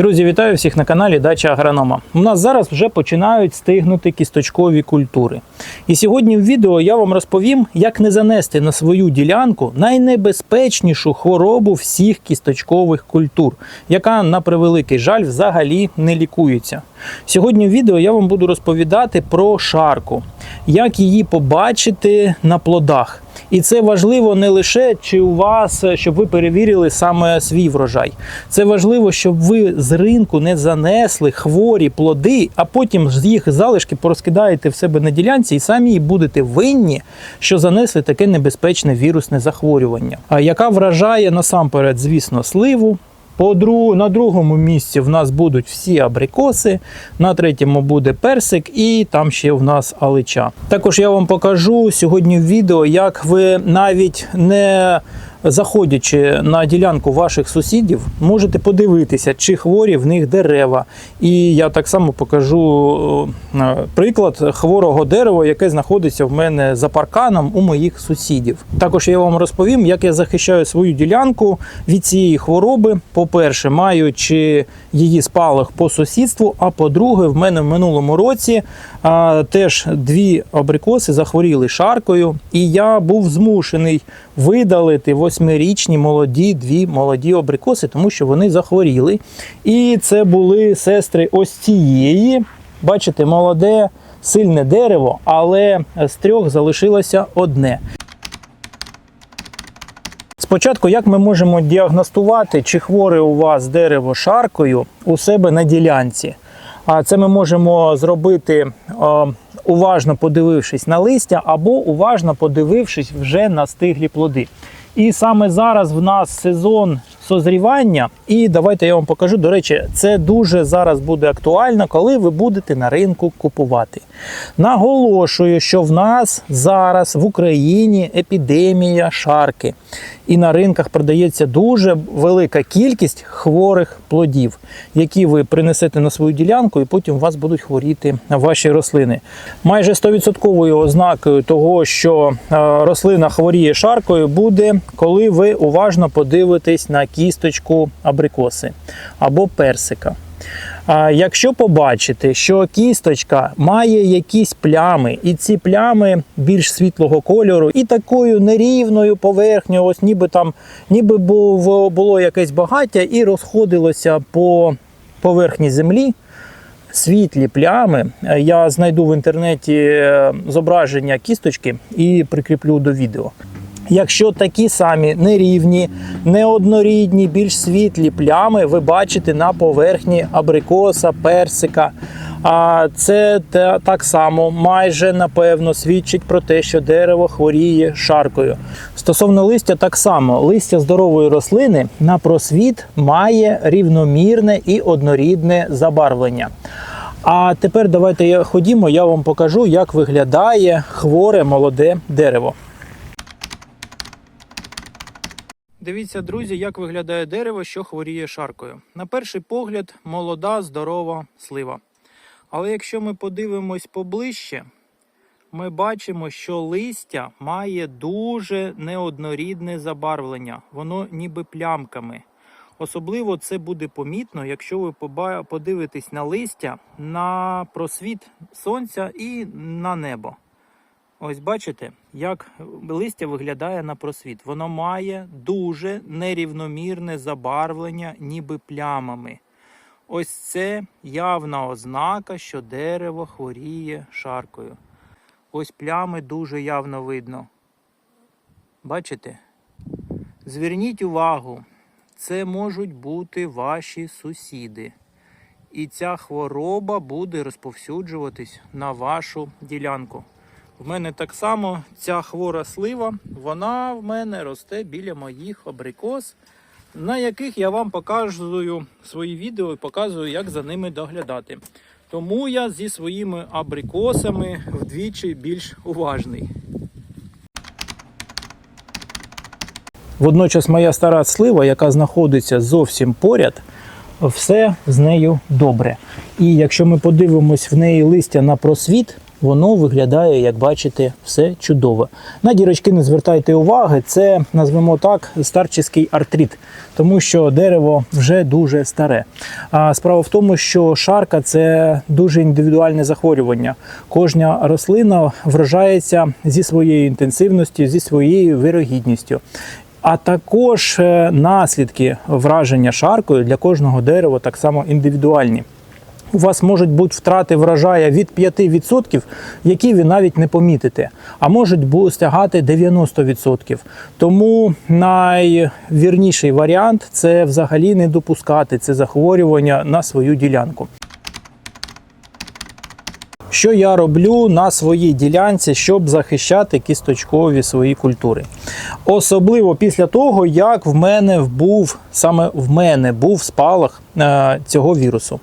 Друзі, вітаю всіх на каналі Дача Агронома. У нас зараз вже починають стигнути кісточкові культури. І сьогодні в відео я вам розповім, як не занести на свою ділянку найнебезпечнішу хворобу всіх кісточкових культур, яка, на превеликий жаль, взагалі не лікується. Сьогодні в відео я вам буду розповідати про шарку, як її побачити на плодах. І це важливо не лише чи у вас, щоб ви перевірили саме свій врожай. Це важливо, щоб ви з ринку не занесли хворі плоди, а потім з їх залишки порозкидаєте в себе на ділянці і самі будете винні, що занесли таке небезпечне вірусне захворювання, яка вражає насамперед, звісно, сливу. По друг... На другому місці в нас будуть всі абрикоси, на третьому буде персик, і там ще в нас алича. Також я вам покажу сьогодні в відео, як ви навіть не заходячи на ділянку ваших сусідів, можете подивитися, чи хворі в них дерева. І я так само покажу е, приклад хворого дерева, яке знаходиться в мене за парканом у моїх сусідів. Також я вам розповім, як я захищаю свою ділянку від цієї хвороби. По-перше, маючи її спалах по сусідству. А по-друге, в мене в минулому році а, теж дві абрикоси захворіли шаркою, і я був змушений видалити восьмирічні молоді дві молоді абрикоси, тому що вони захворіли. І це були сестри ось цієї. Бачите, молоде, сильне дерево, але з трьох залишилося одне. Спочатку, як ми можемо діагностувати, чи хворе у вас дерево шаркою у себе на ділянці? А це ми можемо зробити уважно подивившись на листя, або уважно подивившись вже на стиглі плоди. І саме зараз в нас сезон созрівання. І давайте я вам покажу. До речі, це дуже зараз буде актуально, коли ви будете на ринку купувати. Наголошую, що в нас зараз в Україні епідемія шарки. І на ринках продається дуже велика кількість хворих плодів, які ви принесете на свою ділянку, і потім у вас будуть хворіти ваші рослини. Майже 100% ознакою того, що е, рослина хворіє шаркою, буде, коли ви уважно подивитесь на кісточку абрикоси або персика. Якщо побачите, що кісточка має якісь плями, і ці плями більш світлого кольору, і такою нерівною поверхнею, ось ніби там ніби був, було якесь багаття і розходилося по поверхні землі. Світлі плями. Я знайду в інтернеті е, зображення кісточки і прикріплю до відео. Якщо такі самі нерівні, неоднорідні, більш світлі плями ви бачите на поверхні абрикоса, персика. А це так само майже напевно свідчить про те, що дерево хворіє шаркою. Стосовно листя, так само листя здорової рослини на просвіт має рівномірне і однорідне забарвлення. А тепер давайте ходімо, я вам покажу, як виглядає хворе молоде дерево. Дивіться, друзі, як виглядає дерево, що хворіє шаркою. На перший погляд, молода, здорова слива. Але якщо ми подивимось поближче, ми бачимо, що листя має дуже неоднорідне забарвлення, воно ніби плямками. Особливо це буде помітно, якщо ви подивитесь на листя на просвіт сонця і на небо. Ось бачите, як листя виглядає на просвіт. Воно має дуже нерівномірне забарвлення, ніби плямами. Ось це явна ознака, що дерево хворіє шаркою. Ось плями дуже явно видно. Бачите? Зверніть увагу, це можуть бути ваші сусіди. І ця хвороба буде розповсюджуватись на вашу ділянку. В мене так само ця хвора слива, вона в мене росте біля моїх абрикос, на яких я вам показую свої відео і показую, як за ними доглядати. Тому я зі своїми абрикосами вдвічі більш уважний. Водночас моя стара слива, яка знаходиться зовсім поряд, все з нею добре. І якщо ми подивимось в неї листя на просвіт, воно виглядає, як бачите, все чудово. На дірочки не звертайте уваги, це назвемо так старчий артрит, тому що дерево вже дуже старе. А справа в тому, що шарка це дуже індивідуальне захворювання. Кожна рослина вражається зі своєю інтенсивністю, зі своєю вирогідністю. А також е, наслідки враження шаркою для кожного дерева так само індивідуальні. У вас можуть бути втрати врожая від 5%, які ви навіть не помітите, а можуть стягати 90%. Тому найвірніший варіант це взагалі не допускати це захворювання на свою ділянку. Що я роблю на своїй ділянці, щоб захищати кісточкові свої культури? Особливо після того, як в мене був саме в мене був спалах е, цього вірусу.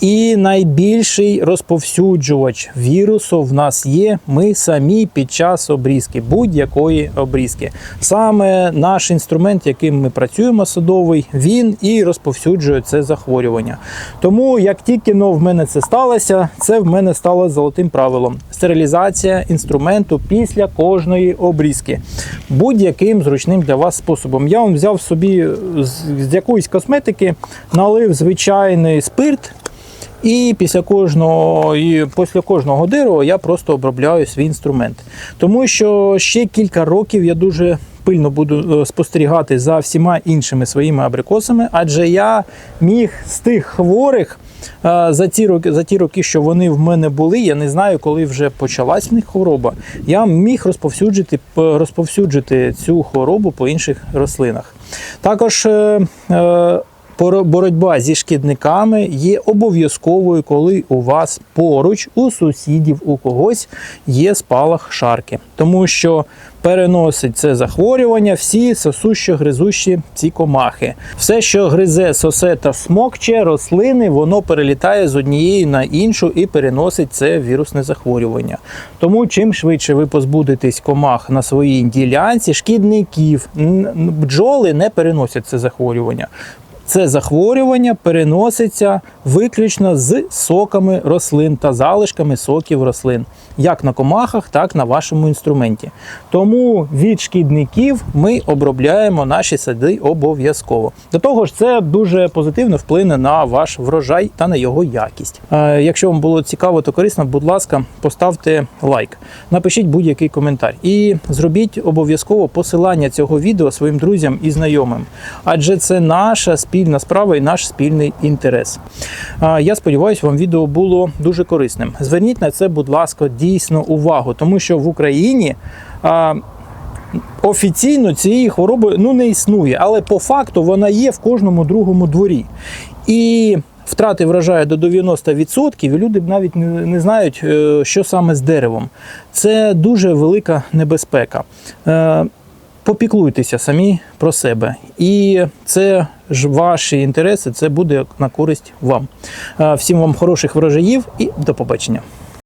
І найбільший розповсюджувач вірусу в нас є ми самі під час обрізки, будь-якої обрізки. Саме наш інструмент, яким ми працюємо, садовий, він і розповсюджує це захворювання. Тому як тільки но в мене це сталося, це в мене стало золотим правилом: стерилізація інструменту після кожної обрізки, будь-яким зручним для вас способом. Я вам взяв собі з, якоїсь косметики, налив звичайний спирт. І після кожного і після кожного дерева я просто обробляю свій інструмент. Тому що ще кілька років я дуже пильно буду е, спостерігати за всіма іншими своїми абрикосами, адже я міг з тих хворих. е, За ті роки, за ті роки, що вони в мене були, я не знаю, коли вже почалась в них хвороба. Я міг розповсюджити, п- розповсюджити цю хворобу по інших рослинах. Також е, е, боротьба зі шкідниками є обов'язковою, коли у вас поруч, у сусідів, у когось є спалах шарки, тому що переносить це захворювання всі сосущо гризущі ці комахи. Все, що гризе, сосе та смокче рослини, воно перелітає з однієї на іншу і переносить це вірусне захворювання. Тому чим швидше ви позбудетесь комах на своїй ділянці, шкідників, бджоли не переносять це захворювання. Це захворювання переноситься виключно з соками рослин та залишками соків рослин, як на комахах, так і на вашому інструменті. Тому від шкідників ми обробляємо наші сади обов'язково. До того ж, це дуже позитивно вплине на ваш врожай та на його якість. Е, Якщо вам було цікаво та корисно, будь ласка, поставте лайк, напишіть будь-який коментар і зробіть обов'язково посилання цього відео своїм друзям і знайомим, адже це наша спільна справа і наш спільний інтерес. Я сподіваюся, вам відео було дуже корисним. Зверніть на це, будь ласка, дійсно увагу, тому що в Україні. Офіційно цієї хвороби ну, не існує, але по факту вона є в кожному другому дворі. І втрати вражаю до 90%, і люди навіть не, знають, е, що саме з деревом. Це дуже велика небезпека. Попіклуйтеся самі про себе. І це ж ваші інтереси, це буде на користь вам. Е, Всім вам хороших врожаїв і до побачення.